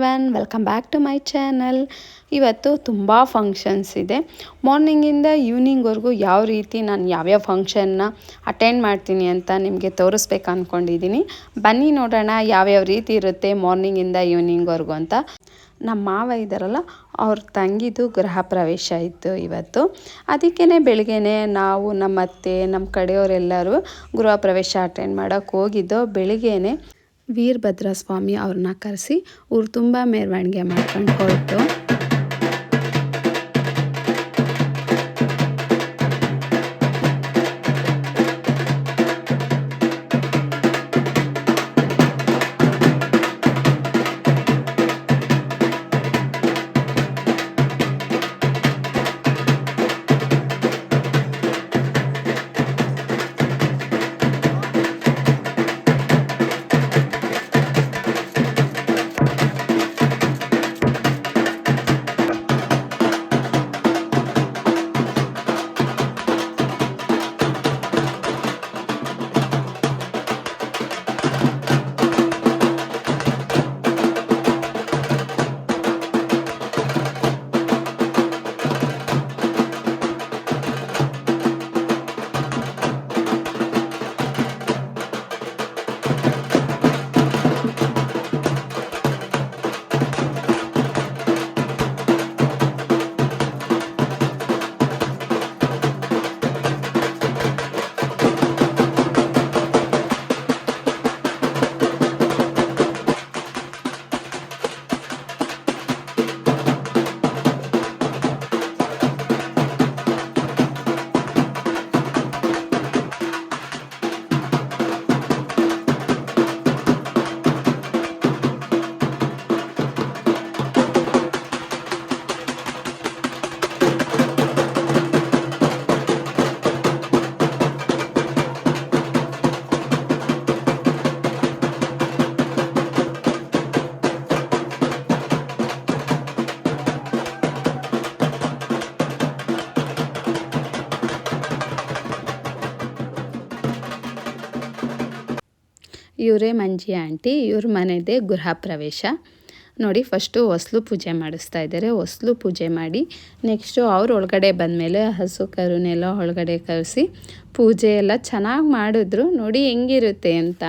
Everyone welcome back to my channel ಇವತ್ತು ತುಂಬ functions ಇದೆ. ಮಾರ್ನಿಂಗಿಂದ ಈವ್ನಿಂಗ್ವರೆಗೂ ಯಾವ ರೀತಿ ನಾನು ಯಾವ್ಯಾವ ಫಂಕ್ಷನ್ನ ಅಟೆಂಡ್ ಮಾಡ್ತೀನಿ ಅಂತ ನಿಮಗೆ ತೋರಿಸ್ಬೇಕು ಅಂದ್ಕೊಂಡಿದ್ದೀನಿ ಬನ್ನಿ ನೋಡೋಣ ಯಾವ್ಯಾವ ರೀತಿ ಇರುತ್ತೆ ಮಾರ್ನಿಂಗಿಂದ ಈವ್ನಿಂಗ್ವರೆಗೂ ಅಂತ. ನಮ್ಮ ಮಾವ ಇದ್ದಾರಲ್ಲ ಅವ್ರ ತಂಗಿದು ಗೃಹ ಪ್ರವೇಶ ಇತ್ತು ಇವತ್ತು. ಅದಕ್ಕೇ ಬೆಳಗ್ಗೆನೆ ನಾವು ನಮ್ಮ ಅತ್ತೆ ನಮ್ಮ ಕಡೆಯವರೆಲ್ಲರೂ ಗೃಹ ಪ್ರವೇಶ ಅಟೆಂಡ್ ಮಾಡೋಕ್ಕೆ ಹೋಗಿದ್ದೋ ಬೆಳಿಗ್ಗೆನೆ ವೀರಭದ್ರ ಸ್ವಾಮಿ ಅವ್ರನ್ನ ಕರೆಸಿ ಊರು ತುಂಬ ಮೆರವಣಿಗೆ ಮಾಡ್ಕೊಂಡು ಹೊರಟು ಇವರೇ ಮಂಜಿ ಆಂಟಿ, ಇವ್ರ ಮನೆದೇ ಗೃಹ ಪ್ರವೇಶ. ನೋಡಿ ಫಸ್ಟು ಹೊಸ್ಲು ಪೂಜೆ ಮಾಡಿಸ್ತಾ ಇದ್ದಾರೆ. ಹೊಸ್ಲು ಪೂಜೆ ಮಾಡಿ ನೆಕ್ಸ್ಟು ಅವ್ರು ಒಳಗಡೆ ಬಂದಮೇಲೆ ಹಸು, ಕರುನೆಲ್ಲ ಒಳಗಡೆ ಕರೆಸಿ ಪೂಜೆ ಎಲ್ಲ ಚೆನ್ನಾಗಿ ಮಾಡಿದ್ರು. ನೋಡಿ, ಹೆಂಗಿರುತ್ತೆ ಅಂತ.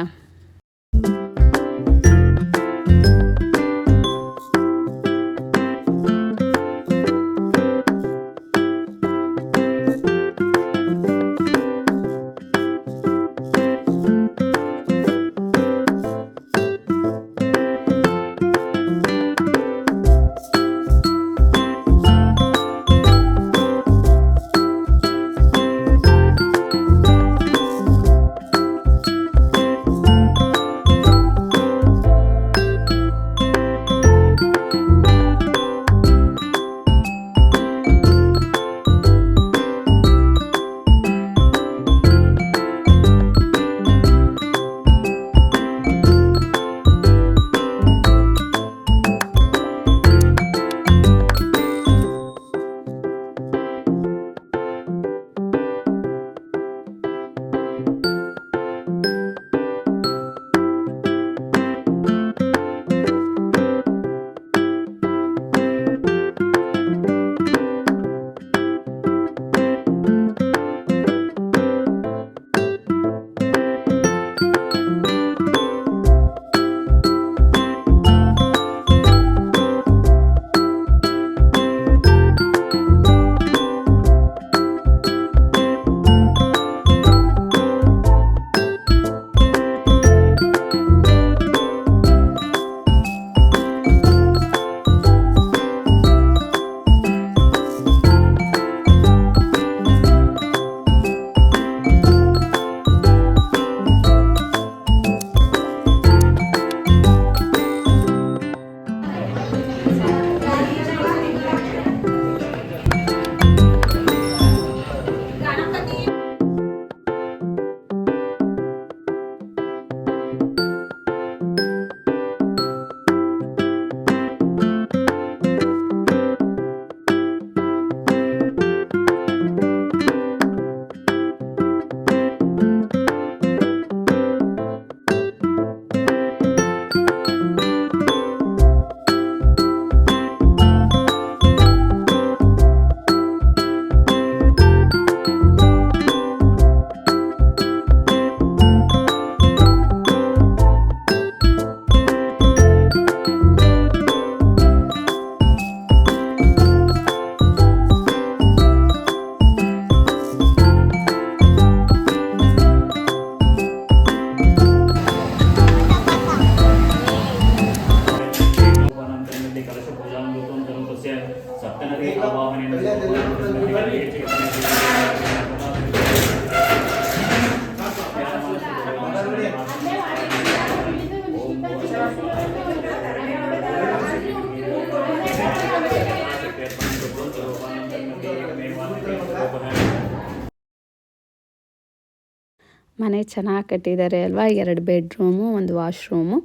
ಚೆನ್ನಾಗಿ ಕಟ್ಟಿದ್ದಾರೆ ಅಲ್ವಾ? ಎರಡು ಬೆಡ್ರೂಮು, ಒಂದು ವಾಶ್ರೂಮು.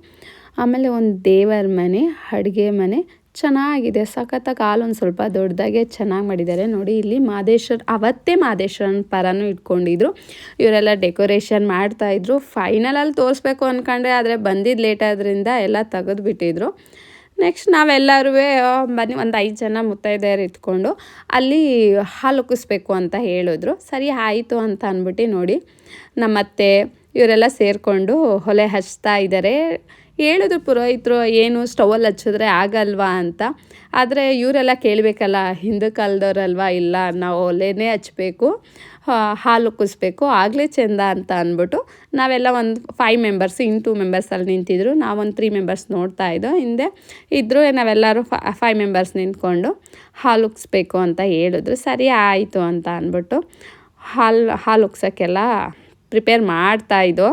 ಆಮೇಲೆ ಒಂದು ದೇವರ ಮನೆ, ಅಡುಗೆ ಮನೆ. ಚೆನ್ನಾಗಿದೆ. ಸಖತ್ತಾಗಿ ಒಂದು ಸ್ವಲ್ಪ ದೊಡ್ಡದಾಗೆ ಚೆನ್ನಾಗಿ ಮಾಡಿದ್ದಾರೆ. ನೋಡಿ, ಇಲ್ಲಿ ಮಾದೇಶ್ವರ, ಅವತ್ತೇ ಮಾದೇಶ್ವರನ ಪರನೂ ಇಟ್ಕೊಂಡಿದ್ರು. ಇವರೆಲ್ಲ ಡೆಕೋರೇಷನ್ ಮಾಡ್ತಾಯಿದ್ರು ಫೈನಲಲ್ಲಿ ತೋರಿಸ್ಬೇಕು ಅಂದ್ಕೊಂಡ್ರೆ ಆದರೆ ಬಂದಿದ್ದು ಲೇಟ್ ಆದ್ರಿಂದ ಎಲ್ಲ ತೆಗೆದುಬಿಟ್ಟಿದ್ರು. ನೆಕ್ಸ್ಟ್ ನಾವೆಲ್ಲರೂ ಬನ್ನಿ ಒಂದು ಐದು ಜನ ಮುತ್ತೈದೆಯರು ಇಟ್ಕೊಂಡು ಅಲ್ಲಿ ಹಾಲು ಉಕ್ಕಿಸ್ಬೇಕು ಅಂತ ಹೇಳಿದ್ರು. ಸರಿ, ಆಯಿತು ಅಂತ ಅಂದ್ಬಿಟ್ಟು ನೋಡಿ ನಮ್ಮತ್ತೆ ಇವರೆಲ್ಲ ಸೇರಿಕೊಂಡು ಒಲೆ ಹಚ್ತಾ ಇದ್ದಾರೆ ಹೇಳಿದ್ರು ಪುರೋಹಿತರು, ಏನು ಸ್ಟವಲ್ಲಿ ಹಚ್ಚಿದ್ರೆ ಆಗಲ್ವಾ? ಅಂತ. ಆದರೆ ಇವರೆಲ್ಲ ಕೇಳಬೇಕಲ್ಲ, ಹಿಂದೆ ಕಾಲದವ್ರಲ್ವಾ? ಇಲ್ಲ, ನಾವು ಒಲೆನೇ ಹಚ್ಚಬೇಕು ಹಾಲು ಕುಸಬೇಕು, ಆಗಲೇ ಚೆಂದ ಅಂತ ಅಂದ್ಬಿಟ್ಟು ನಾವೆಲ್ಲ ಒಂದು ಫೈವ್ ಮೆಂಬರ್ಸ್ ಇನ್ ಟೂ ಮೆಂಬರ್ಸಲ್ಲಿ ನಿಂತಿದ್ರು. ನಾವೊಂದು ತ್ರೀ ಮೆಂಬರ್ಸ್ ನೋಡ್ತಾ ಇದ್ದೋ, ಹಿಂದೆ ಇದ್ದರೂ ನಾವೆಲ್ಲರೂ ಫೈವ್ ಮೆಂಬರ್ಸ್ ನಿಂತ್ಕೊಂಡು ಹಾಲು ಉಕ್ಸ್ಬೇಕು ಅಂತ ಹೇಳಿದ್ರು. ಸರಿ ಆಯಿತು ಅಂತ ಅಂದ್ಬಿಟ್ಟು ಹಾಲು ಹಾಲು ಉಕ್ಸೋಕ್ಕೆಲ್ಲ ಪ್ರಿಪೇರ್ ಮಾಡ್ತಾಯಿದ್ದೋ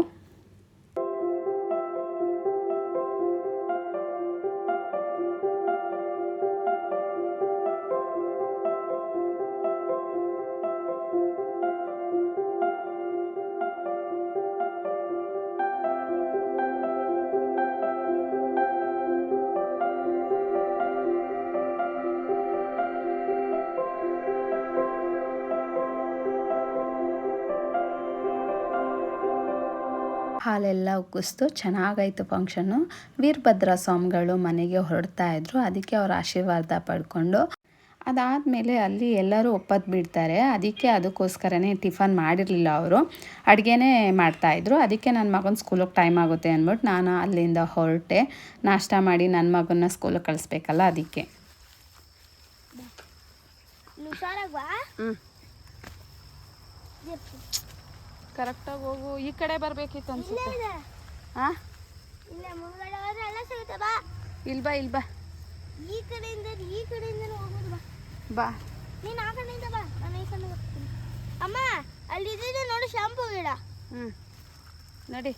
ಹಾಲೆಲ್ಲ ಉಕ್ಕಿಸ್ತು ಚೆನ್ನಾಗಾಯಿತು ಫಂಕ್ಷನ್ನು. ವೀರಭದ್ರ ಸ್ವಾಮಿಗಳು ಮನೆಗೆ ಹೊರಡ್ತಾ ಇದ್ರು. ಅದಕ್ಕೆ ಅವ್ರ ಆಶೀರ್ವಾದ ಪಡ್ಕೊಂಡು ಅದಾದಮೇಲೆ ಅಲ್ಲಿ ಎಲ್ಲರೂ ಒಪ್ಪತ್ತು ಬಿಡ್ತಾರೆ. ಅದಕ್ಕೆ ಅದಕ್ಕೋಸ್ಕರನೇ ಟಿಫನ್ ಮಾಡಿರಲಿಲ್ಲ ಅವರು. ಅಡುಗೆನೇ ಮಾಡ್ತಾಯಿದ್ರು ಅದಕ್ಕೆ ನನ್ನ ಮಗನ ಸ್ಕೂಲಿಗೆ ಟೈಮ್ ಆಗುತ್ತೆ ಅಂದ್ಬಿಟ್ಟು ನಾನು ಅಲ್ಲಿಂದ ಹೊರಟೆ. ನಾಷ್ಟ ಮಾಡಿ ನನ್ನ ಮಗನ ಸ್ಕೂಲಿಗೆ ಕಳಿಸ್ಬೇಕಲ್ಲ ಅದಕ್ಕೆ. ಹ್ಞೂ ಕರೆಕ್ಟಾಗಿ ಹೋಗು. ಈ ಕಡೆ ಬರಬೇಕಿತ್ತು ಅನ್ಸುತ್ತೆ. ಹಾಂ ಇಲ್ಲ ಬಾ. ಇಲ್ಬಾ ಇಲ್ಬಾ ಈ ಕಡೆಯಿಂದ ಈ ಕಡೆಯಿಂದ ಹೋಗೋದು ಬಾ. ಬಾ. ನೀನು ಆ ಕಡೆಯಿಂದ ಬಾ. ನಾನು ಈ ಕಡೆ ಅಮ್ಮ ಅಲ್ಲಿ ನೋಡಿ ಶಾಂಪು ಗಿಡ. ಹ್ಞೂ ನಡಿ.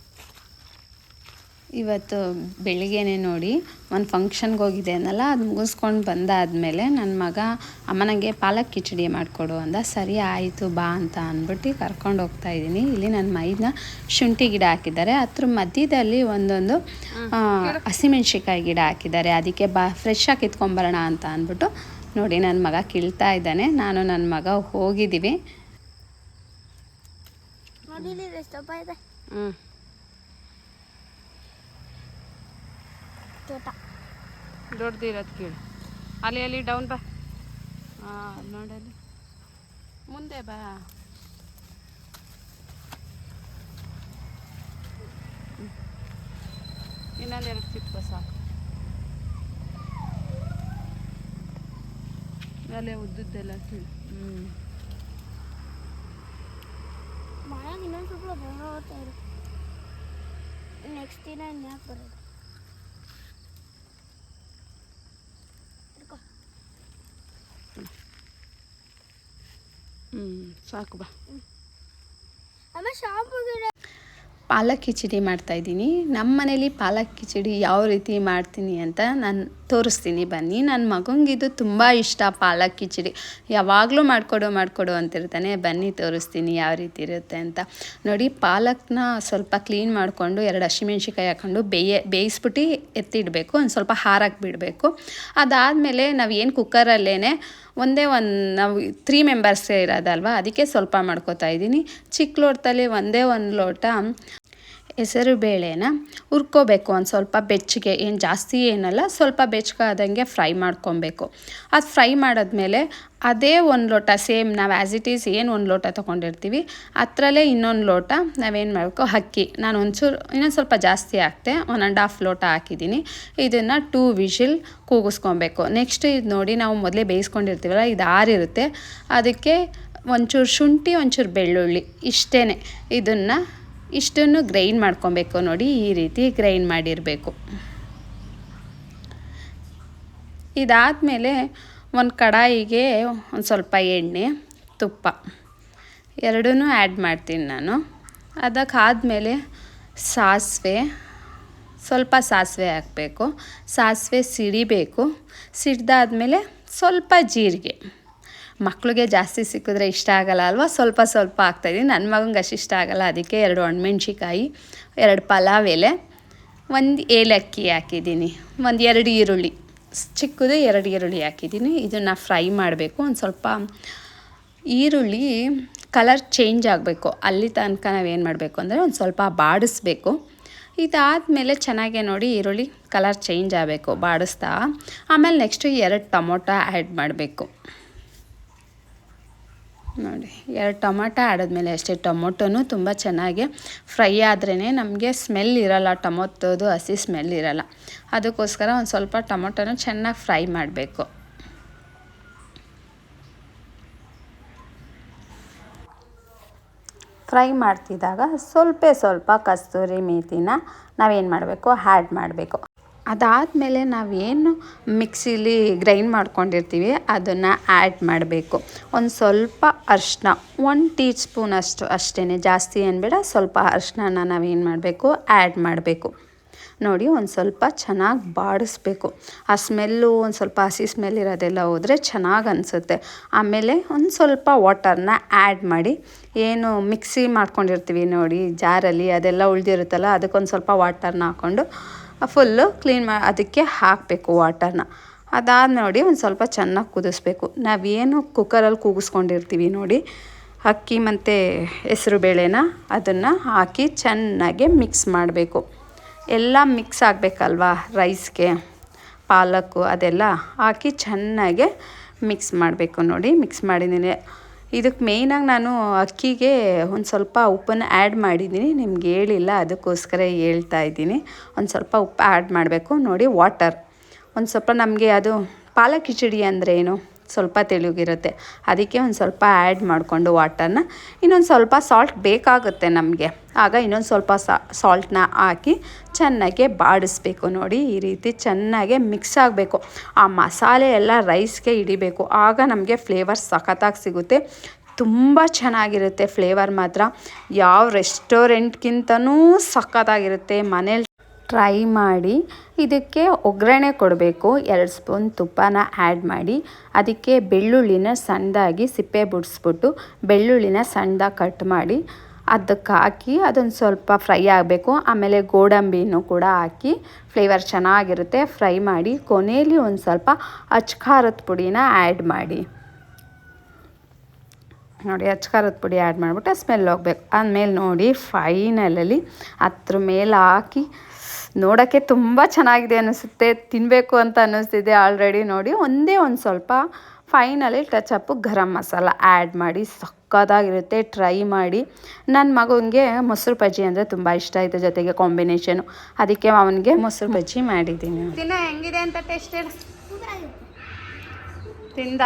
ಇವತ್ತು ಬೆಳಿಗ್ಗೆನೆ ನೋಡಿ ಒಂದು ಫಂಕ್ಷನ್ಗೆ ಹೋಗಿದ್ದೆ ಅನ್ನಲ್ಲ, ಅದು ಮುಗಿಸ್ಕೊಂಡು ಬಂದಾದಮೇಲೆ ನನ್ನ ಮಗ, ಅಮ್ಮ ನನಗೆ ಪಾಲಕ್ ಕಿಚಡಿ ಮಾಡಿಕೊಡು ಅಂದ. ಸರಿ, ಆಯಿತು, ಬಾ ಅಂತ ಅಂದ್ಬಿಟ್ಟು ಕರ್ಕೊಂಡು ಹೋಗ್ತಾ ಇದ್ದೀನಿ. ಇಲ್ಲಿ ನನ್ನ ಮೈದನ್ನ ಶುಂಠಿ ಗಿಡ ಹಾಕಿದ್ದಾರೆ. ಅದ್ರ ಮಧ್ಯದಲ್ಲಿ ಒಂದೊಂದು ಹಸಿಮೆಣ್ಸಿಕಾಯಿ ಗಿಡ ಹಾಕಿದ್ದಾರೆ. ಅದಕ್ಕೆ ಬಾ ಫ್ರೆಶ್ ಆಗಿ ಕಿತ್ಕೊಂಬರೋಣ ಅಂತ ಅಂದ್ಬಿಟ್ಟು ನೋಡಿ ನನ್ನ ಮಗ ಕೀಳ್ತಾ ಇದ್ದಾನೆ. ನಾನು ನನ್ನ ಮಗ ಹೋಗಿದ್ದೀವಿ. ಹ್ಞೂ ತೋಟ. ದೊಡ್ಡದಿರೋದು ಕೀಳು. ಅಲ್ಲಿ ಅಲ್ಲಿ ಡೌನ್ ಬಾ. ಹಾಂ ನೋಡಲ್ಲಿ ಮುಂದೆ ಬಾ. ಇನ್ನೊಂದು ಎರಡು ಚಿಕ್ಕ ಸಾಕು. ಅಲ್ಲೇ ಉದ್ದುದ್ದೆಲ್ಲ ಕೀಳು ಹ್ಞೂ ಮಳೆಗೆ ಇನ್ನೊಂದು ಸ್ವಲ್ಪ ನೆಕ್ಸ್ಟ್ ದಿನ ಇನ್ಯಾಕೆ ಬರೋದು ಹಿಡ್ಕೊ. ಹ್ಞೂ ಸಾಕು ಬಾ. ಪಾಲಕ್ ಕಿಚಡಿ ಮಾಡ್ತಾ ಇದ್ದೀನಿ. ನಮ್ಮ ಮನೇಲಿ ಪಾಲಕ್ ಕಿಚಡಿ ಯಾವ ರೀತಿ ಮಾಡ್ತೀನಿ ಅಂತ ನಾನು ತೋರಿಸ್ತೀನಿ, ಬನ್ನಿ. ನನ್ನ ಮಗಂಗೆ ಇದು ತುಂಬ ಇಷ್ಟ, ಪಾಲಕ್ ಕಿಚಡಿ. ಯಾವಾಗಲೂ ಮಾಡಿಕೊಡು ಮಾಡಿಕೊಡು ಅಂತಿರ್ತಾನೆ. ಬನ್ನಿ, ತೋರಿಸ್ತೀನಿ ಯಾವ ರೀತಿ ಇರುತ್ತೆ ಅಂತ. ನೋಡಿ, ಪಾಲಕ್ನ ಸ್ವಲ್ಪ ಕ್ಲೀನ್ ಮಾಡಿಕೊಂಡು, ಎರಡು ಹಸಿಮೆಣ್ಸಿಕಾಯಿ ಹಾಕೊಂಡು ಬೇಯ, ಬೇಯಿಸ್ಬಿಟ್ಟು ಎತ್ತಿಡಬೇಕು. ಒಂದು ಸ್ವಲ್ಪ ಹಾರಕ್ಕೆ ಬಿಡಬೇಕು ಅದಾದಮೇಲೆ ನಾವು ಏನು ಕುಕ್ಕರಲ್ಲೇ ಒಂದೇ ಒಂದು, ನಾವು ತ್ರೀ ಮೆಂಬರ್ಸೇ ಇರೋದಲ್ವ, ಅದಕ್ಕೆ ಸ್ವಲ್ಪ ಮಾಡ್ಕೋತಾ ಇದ್ದೀನಿ ಚಿಕ್ಕ ಲೋಟದಲ್ಲಿ ಒಂದೇ ಒಂದು ಲೋಟ ಹೆಸರು ಬೇಳೆನ ಹುರ್ಕೋಬೇಕು. ಒಂದು ಸ್ವಲ್ಪ ಬೆಚ್ಚಗೆ, ಏನು ಜಾಸ್ತಿ ಏನಲ್ಲ, ಸ್ವಲ್ಪ ಬೆಚ್ಚಗಾದಂಗೆ ಫ್ರೈ ಮಾಡ್ಕೊಬೇಕು. ಅದು ಫ್ರೈ ಮಾಡಿದ್ಮೇಲೆ ಅದೇ ಒಂದು ಲೋಟ, ಸೇಮ್ ನಾವು ಆ್ಯಸ್ ಇಟ್ ಈಸ್ ಏನು ಒಂದು ಲೋಟ ತೊಗೊಂಡಿರ್ತೀವಿ, ಅದರಲ್ಲೇ ಇನ್ನೊಂದು ಲೋಟ ನಾವೇನು ಮಾಡಬೇಕು, ಅಕ್ಕಿ. ನಾನು ಒಂಚೂರು, ಇನ್ನೊಂದು ಸ್ವಲ್ಪ ಜಾಸ್ತಿ ಹಾಕ್ತೆ, ಒನ್ ಆ್ಯಂಡ್ ಹಾಫ್ ಲೋಟ ಹಾಕಿದ್ದೀನಿ. ಇದನ್ನು ಟೂ ವಿಷಿಲ್ ಕೂಗಿಸ್ಕೊಬೇಕು. ನೆಕ್ಸ್ಟ್ ಇದು ನೋಡಿ ನಾವು ಮೊದಲೇ ಬೇಯಿಸ್ಕೊಂಡಿರ್ತೀವಲ್ಲ, ಇದು ಆರಿರುತ್ತೆ. ಅದಕ್ಕೆ ಒಂಚೂರು ಶುಂಠಿ, ಒಂಚೂರು ಬೆಳ್ಳುಳ್ಳಿ ಇಷ್ಟೇ ಇದನ್ನು ಇಷ್ಟನ್ನು ಗ್ರೈಂಡ್ ಮಾಡ್ಕೊಬೇಕು ನೋಡಿ, ಈ ರೀತಿ ಗ್ರೈಂಡ್ ಮಾಡಿರಬೇಕು. ಇದಾದಮೇಲೆ ಒಂದು ಕಡಾಯಿಗೆ ಒಂದು ಸ್ವಲ್ಪ ಎಣ್ಣೆ, ತುಪ್ಪ ಎರಡೂ ಆ್ಯಡ್ ಮಾಡ್ತೀನಿ ನಾನು. ಅದಕ್ಕಾದಮೇಲೆ ಸಾಸಿವೆ, ಸ್ವಲ್ಪ ಸಾಸಿವೆ ಹಾಕಬೇಕು. ಸಾಸಿವೆ ಸಿಡಿಬೇಕು. ಸಿಡ್ದಾದ್ಮೇಲೆ ಸ್ವಲ್ಪ ಜೀರಿಗೆ. ಮಕ್ಳಿಗೆ ಜಾಸ್ತಿ ಸಿಕ್ಕಿದ್ರೆ ಇಷ್ಟ ಆಗಲ್ಲ ಅಲ್ವಾ? ಸ್ವಲ್ಪ ಸ್ವಲ್ಪ ಹಾಕ್ತಾಯಿದ್ದೀನಿ ನನ್ನ ಮಗಂಗೆ ಅಷ್ಟು ಇಷ್ಟ ಆಗಲ್ಲ. ಅದಕ್ಕೆ ಎರಡು ಒಣಮೆಣ್ಸಿಕಾಯಿ ಎರಡು ಪಲಾವ್ ಎಲೆ, ಒಂದು ಏಲಕ್ಕಿ ಹಾಕಿದ್ದೀನಿ. ಒಂದು ಎರಡು ಈರುಳ್ಳಿ. ಚಿಕ್ಕದು ಎರಡು ಈರುಳ್ಳಿ ಹಾಕಿದ್ದೀನಿ. ಇದನ್ನು ಫ್ರೈ ಮಾಡಬೇಕು. ಒಂದು ಸ್ವಲ್ಪ ಈರುಳ್ಳಿ ಕಲರ್ ಚೇಂಜ್ ಆಗಬೇಕು. ಅಲ್ಲಿ ತನಕ ನಾವೇನು ಮಾಡಬೇಕು ಅಂದರೆ ಒಂದು ಸ್ವಲ್ಪ ಬಾಡಿಸ್ಬೇಕು. ಇದಾದಮೇಲೆ ಚೆನ್ನಾಗೆ ನೋಡಿ ಈರುಳ್ಳಿ ಕಲರ್ ಚೇಂಜ್ ಆಗಬೇಕು, ಬಾಡಿಸ್ತಾ. ಆಮೇಲೆ ನೆಕ್ಸ್ಟು ಎರಡು ಟೊಮೊಟೊ ಆ್ಯಡ್ ಮಾಡಬೇಕು. ನೋಡಿ, ಎರಡು ಟೊಮೊಟೊ ಆಡಿದ್ಮೇಲೆ ಅಷ್ಟೇ, ಟೊಮೊಟೊನು ತುಂಬ ಚೆನ್ನಾಗಿ ಫ್ರೈ ಆದ್ರೇ ನಮಗೆ ಸ್ಮೆಲ್ ಇರಲ್ಲ, ಟೊಮೊಟೋದು ಹಸಿ ಸ್ಮೆಲ್ ಇರಲ್ಲ. ಅದಕ್ಕೋಸ್ಕರ ಒಂದು ಸ್ವಲ್ಪ ಟೊಮೊಟೊನ ಚೆನ್ನಾಗಿ ಫ್ರೈ ಮಾಡಬೇಕು. ಫ್ರೈ ಮಾಡ್ತಿದ್ದಾಗ ಸ್ವಲ್ಪ ಸ್ವಲ್ಪ ಕಸ್ತೂರಿ ಮೇಥಿನ ನಾವೇನು ಮಾಡಬೇಕು ಹ್ಯಾಡ್ ಮಾಡಬೇಕು. ಅದಾದಮೇಲೆ ನಾವೇನು ಮಿಕ್ಸಿಲಿ ಗ್ರೈಂಡ್ ಮಾಡ್ಕೊಂಡಿರ್ತೀವಿ, ಅದನ್ನು ಆ್ಯಡ್ ಮಾಡಬೇಕು. ಒಂದು ಸ್ವಲ್ಪ ಅರಿಶಿನ ಒನ್ ಟೀ ಸ್ಪೂನ್ ಅಷ್ಟು ಅಷ್ಟೇ ಜಾಸ್ತಿ ಏನು ಬೇಡ, ಸ್ವಲ್ಪ ಅರಿಶಿನ ನಾವೇನು ಮಾಡಬೇಕು ಆ್ಯಡ್ ಮಾಡಬೇಕು. ನೋಡಿ, ಒಂದು ಸ್ವಲ್ಪ ಚೆನ್ನಾಗಿ ಬಾಡಿಸ್ಬೇಕು. ಆ ಸ್ಮೆಲ್ಲು, ಒಂದು ಸ್ವಲ್ಪ ಹಸಿ ಸ್ಮೆಲ್ ಇರೋದೆಲ್ಲ ಹೋದರೆ ಚೆನ್ನಾಗಿ ಅನಿಸುತ್ತೆ. ಆಮೇಲೆ ಒಂದು ಸ್ವಲ್ಪ ವಾಟರ್ನ ಆ್ಯಡ್ ಮಾಡಿ, ಏನು ಮಿಕ್ಸಿ ಮಾಡ್ಕೊಂಡಿರ್ತೀವಿ ನೋಡಿ, ಜಾರಲ್ಲಿ ಅದೆಲ್ಲ ಉಳಿದಿರುತ್ತಲ್ಲ, ಅದಕ್ಕೊಂದು ಸ್ವಲ್ಪ ವಾಟರ್ನ ಹಾಕ್ಕೊಂಡು ಫುಲ್ಲು ಕ್ಲೀನ್ ಮಾ, ಅದಕ್ಕೆ ಹಾಕಬೇಕು ವಾಟರ್ನ ಅದಾದ ನೋಡಿ ಒಂದು ಸ್ವಲ್ಪ ಚೆನ್ನಾಗಿ ಕುದಿಸ್ಬೇಕು. ನಾವೇನು ಕುಕ್ಕರಲ್ಲಿ ಕೂಗಿಸ್ಕೊಂಡಿರ್ತೀವಿ ನೋಡಿ, ಅಕ್ಕಿ ಮತ್ತು ಹೆಸರು ಬೇಳೆನ ಅದನ್ನು ಹಾಕಿ ಚೆನ್ನಾಗಿ ಮಿಕ್ಸ್ ಮಾಡಬೇಕು. ಎಲ್ಲ ಮಿಕ್ಸ್ ಆಗಬೇಕಲ್ವಾ ರೈಸ್ಗೆ ಪಾಲಕ್ಕು ಅದೆಲ್ಲ ಹಾಕಿ ಚೆನ್ನಾಗೆ ಮಿಕ್ಸ್ ಮಾಡಬೇಕು ನೋಡಿ ಮಿಕ್ಸ್ ಮಾಡಿದ್ದೀನಿ ಇದಕ್ಕೆ ಮೇಯ್ನಾಗಿ ನಾನು ಅಕ್ಕಿಗೆ ಒಂದು ಸ್ವಲ್ಪ ಉಪ್ಪನ್ನು ಆ್ಯಡ್ ಮಾಡಿದ್ದೀನಿ ನಿಮ್ಗೆ ಹೇಳಿಲ್ಲ, ಅದಕ್ಕೋಸ್ಕರ ಹೇಳ್ತಾ ಇದ್ದೀನಿ. ಒಂದು ಸ್ವಲ್ಪ ಉಪ್ಪು ಆ್ಯಡ್ ಮಾಡಬೇಕು. ನೋಡಿ ವಾಟರ್ ಒಂದು ಸ್ವಲ್ಪ ನಮಗೆ ಅದು ಪಾಲಕ್ ಕಿಚಡಿ ಅಂದರೆ ಏನು? ಸ್ವಲ್ಪ ತೆಳುಗಿರುತ್ತೆ ಅದಕ್ಕೆ ಒಂದು ಸ್ವಲ್ಪ ಆ್ಯಡ್ ಮಾಡಿಕೊಂಡು ವಾಟರ್ನ ಇನ್ನೊಂದು ಸ್ವಲ್ಪ ಸಾಲ್ಟ್ ಬೇಕಾಗುತ್ತೆ ನಮಗೆ. ಆಗ ಇನ್ನೊಂದು ಸ್ವಲ್ಪ ಸಾಲ್ಟ್ನ ಹಾಕಿ ಚೆನ್ನಾಗೆ ಬಾಡಿಸ್ಬೇಕು ನೋಡಿ. ಈ ರೀತಿ ಚೆನ್ನಾಗಿ ಮಿಕ್ಸ್ ಆಗಬೇಕು. ಆ ಮಸಾಲೆ ಎಲ್ಲ ರೈಸ್ಗೆ ಹಿಡಿಬೇಕು. ಆಗ ನಮಗೆ ಫ್ಲೇವರ್ ಸಖತ್ತಾಗಿ ಸಿಗುತ್ತೆ. ತುಂಬ ಚೆನ್ನಾಗಿರುತ್ತೆ ಫ್ಲೇವರ್ ಮಾತ್ರ. ಯಾವ ರೆಸ್ಟೋರೆಂಟ್ಗಿಂತನೂ ಸಖತ್ತಾಗಿರುತ್ತೆ. ಮನೇಲಿ ಟ್ರೈ ಮಾಡಿ, ಇದಕ್ಕೆ ಒಗ್ಗರಣೆ ಕೊಡಬೇಕು. ಎರಡು ಸ್ಪೂನ್ ತುಪ್ಪನ ಆ್ಯಡ್ ಮಾಡಿ, ಅದಕ್ಕೆ ಬೆಳ್ಳುಳ್ಳಿನ ಸಣ್ಣದಾಗಿ ಸಿಪ್ಪೆ ಬಿಡಿಸ್ಬಿಟ್ಟು ಬೆಳ್ಳುಳ್ಳಿನ ಸಣ್ಣದಾಗಿ ಕಟ್ ಮಾಡಿ, ಅದಕ್ಕೆ ಹಾಕಿ ಅದೊಂದು ಸ್ವಲ್ಪ ಫ್ರೈ ಆಗಬೇಕು. ಆಮೇಲೆ ಗೋಡಂಬಿನೂ ಕೂಡ ಹಾಕಿ ಫ್ಲೇವರ್ ಚೆನ್ನಾಗಿರುತ್ತೆ ಫ್ರೈ ಮಾಡಿ, ಕೊನೆಯಲ್ಲಿ ಒಂದು ಸ್ವಲ್ಪ ಅಚ್ಕಾರದ ಪುಡಿನ ಆ್ಯಡ್ ಮಾಡಿ. ನೋಡಿ ಅಚ್ಕಾರದ ಪುಡಿ ಆ್ಯಡ್ ಮಾಡಿಬಿಟ್ಟು ಸ್ಮೆಲ್ ಹೋಗ್ಬೇಕು. ಆಮೇಲೆ ನೋಡಿ ಫೈನಲಲ್ಲಿ ಅದ್ರ ಮೇಲೆ ಹಾಕಿ ನೋಡೋಕ್ಕೆ ತುಂಬ ಚೆನ್ನಾಗಿದೆ ಅನಿಸುತ್ತೆ ತಿನ್ನಬೇಕು ಅಂತ ಅನ್ನಿಸ್ತಿದೆ ಆಲ್ರೆಡಿ ನೋಡಿ. ಒಂದೇ ಒಂದು ಸ್ವಲ್ಪ finally touch up garam masala add ಮಾಡಿ ಸಕ್ಕತ್ತಾಗಿರುತ್ತೆ ಟ್ರೈ ಮಾಡಿ. ನನ್ನ ಮಗನಿಗೆ ಮೊಸರು ಬಜ್ಜಿ ಅಂದರೆ ತುಂಬ ಇಷ್ಟ ಆಯಿತು ಜೊತೆಗೆ ಕಾಂಬಿನೇಷನು ಅದಕ್ಕೆ ಅವನಿಗೆ ಮೊಸರು ಬಜ್ಜಿ ಮಾಡಿದ್ದೀನಿ. ದಿನ ಹೆಂಗಿದೆ ಅಂತ ಟೇಸ್ಟ್ ತಿಂದ?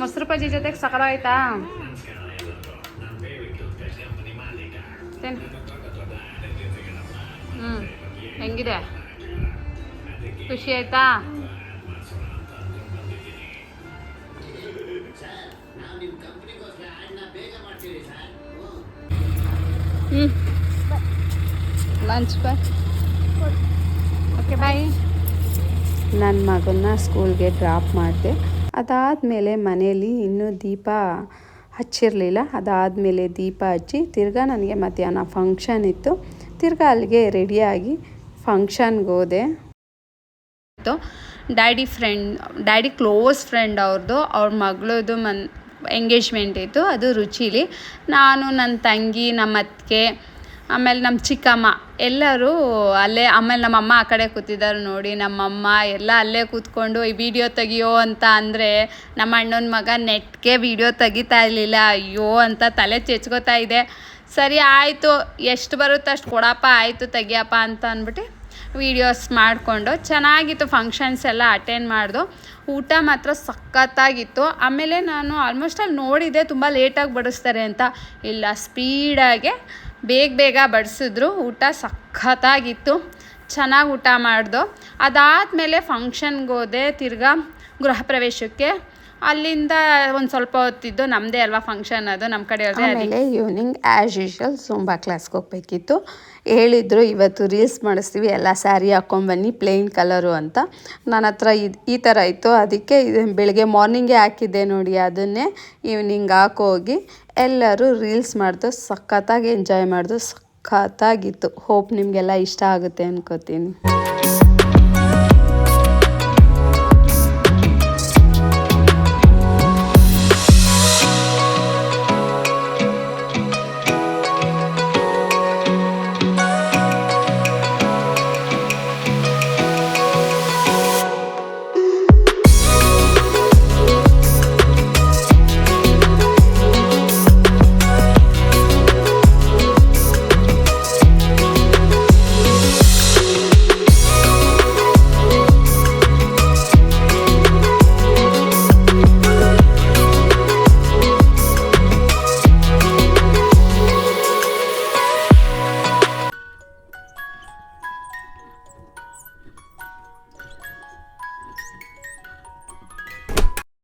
ಮೊಸರು ಬಜ್ಜಿ ಜೊತೆಗೆ ಸಕ್ಕತ್ತಾಯ್ತಾ? ತಿನ್. ಹ್ಞೂ ಹೆಂಗಿದೆ? ಖುಷಿ ಆಯ್ತಾ ಹ್ಞೂ ಲಂಚ್ ಬಾಯ್ ಓಕೆ ಬಾಯ್ ನನ್ನ ಮಗನ್ನ ಸ್ಕೂಲ್ಗೆ ಡ್ರಾಪ್ ಮಾಡಿದೆ. ಅದಾದಮೇಲೆ ಮನೇಲಿ ಇನ್ನೂ ದೀಪ ಹಚ್ಚಿರಲಿಲ್ಲ. ಅದಾದಮೇಲೆ ದೀಪ ಹಚ್ಚಿ ತಿರ್ಗಾ ನನಗೆ ಮಧ್ಯಾಹ್ನ ಫಂಕ್ಷನ್ ಇತ್ತು. ತಿರ್ಗಾ ಅಲ್ಲಿಗೆ ರೆಡಿಯಾಗಿ ಫಂಕ್ಷನ್ಗೆ ಹೋದೆ. Daddy friend, daddy close friend ಅವ್ರದ್ದು, ಅವ್ರ ಮಗಳದು ಮನ್, ಎಂಗೇಜ್ಮೆಂಟ್ ಇತ್ತು, ಅದು ರುಚಿಲಿ. ನಾನು, ನನ್ನ ತಂಗಿ, ನಮ್ಮ ಅತ್ತಿಗೆ, ಆಮೇಲೆ ನಮ್ಮ ಚಿಕ್ಕಮ್ಮ, ಎಲ್ಲರೂ ಅಲ್ಲೇ, ಆಮೇಲೆ ನಮ್ಮಮ್ಮ ಆ ಕಡೆ ಕೂತಿದ್ದಾರೆ ನೋಡಿ ನಮ್ಮಮ್ಮ ಎಲ್ಲ ಅಲ್ಲೇ ಕೂತ್ಕೊಂಡು ಈ ವಿಡಿಯೋ ತೆಗಿಯೋ ಅಂತ ಅಂದರೆ ನಮ್ಮ ಅಣ್ಣನ ಮಗ ನೆಟ್ಗೆ ವಿಡಿಯೋ ತೆಗಿತಾ ಇರಲಿಲ್ಲ, ಅಯ್ಯೋ ಅಂತ ತಲೆ ಚೆಚ್ಕೋತಾ ಇದೆ. ಸರಿ, ಆಯಿತು. ಎಷ್ಟು ಬರುತ್ತೆ ಅಷ್ಟು ಕೊಡಪ್ಪ, ಆಯಿತು ತೆಗಿಯಪ್ಪ ಅಂತ ಅಂದ್ಬಿಟ್ಟು ವೀಡಿಯೋಸ್ ಮಾಡಿಕೊಂಡು ಚೆನ್ನಾಗಿತ್ತು ಫಂಕ್ಷನ್ಸ್ ಎಲ್ಲ ಅಟೆಂಡ್ ಮಾಡಿದು. ಊಟ ಮಾತ್ರ ಸಖತ್ತಾಗಿತ್ತು. ಆಮೇಲೆ ನಾನು ಆಲ್ಮೋಸ್ಟ್ ಅಲ್ಲಿ ನೋಡಿದೆ, ತುಂಬ ಲೇಟಾಗಿ ಬಡಿಸ್ತಾರೆ ಅಂತ. ಇಲ್ಲ ಸ್ಪೀಡಾಗೆ ಬೇಗ ಬೇಗ ಬಡಿಸಿದ್ರು. ಊಟ ಸಖತ್ತಾಗಿತ್ತು. ಚೆನ್ನಾಗಿ ಊಟ ಮಾಡ್ದು. ಅದಾದಮೇಲೆ ಫಂಕ್ಷನ್ಗೆ ಹೋದೆ, ತಿರ್ಗಾ ಗೃಹ ಪ್ರವೇಶಕ್ಕೆ. ಅಲ್ಲಿಂದ ಒಂದು ಸ್ವಲ್ಪ ಹೊತ್ತಿದ್ದು ನಮ್ಮದೇ ಅಲ್ವಾ ಫಂಕ್ಷನ್ ಅದು ನಮ್ಮ ಕಡೆ ಆಮೇಲೆ ಈವ್ನಿಂಗ್ ಆ್ಯಸ್ ಯೂಶಲ್ ಸೋಂಬಾ ಕ್ಲಾಸ್ಗೆ ಹೋಗ್ಬೇಕಿತ್ತು. ಹೇಳಿದ್ರು ಇವತ್ತು ರೀಲ್ಸ್ ಮಾಡಿಸ್ತೀವಿ ಎಲ್ಲ ಸ್ಯಾರಿ ಹಾಕ್ಕೊಂಬನ್ನಿ ಪ್ಲೇನ್ ಕಲರು ಅಂತ. ನನ್ನ ಹತ್ರ ಇದು ಈ ಥರ ಇತ್ತು. ಅದಕ್ಕೆ ಇದು ಬೆಳಗ್ಗೆ ಮಾರ್ನಿಂಗೇ ಹಾಕಿದ್ದೆ ನೋಡಿ ಅದನ್ನೇ ಈವ್ನಿಂಗ್ ಹಾಕೋಗಿ ಎಲ್ಲರೂ ರೀಲ್ಸ್ ಮಾಡಿದ್ರು ಸಖತ್ತಾಗಿ ಎಂಜಾಯ್ ಮಾಡಿದ್ರು ಸಖತ್ತಾಗಿತ್ತು. ಹೋಪ್ ನಿಮಗೆಲ್ಲ ಇಷ್ಟ ಆಗುತ್ತೆ ಅನ್ಕೋತೀನಿ.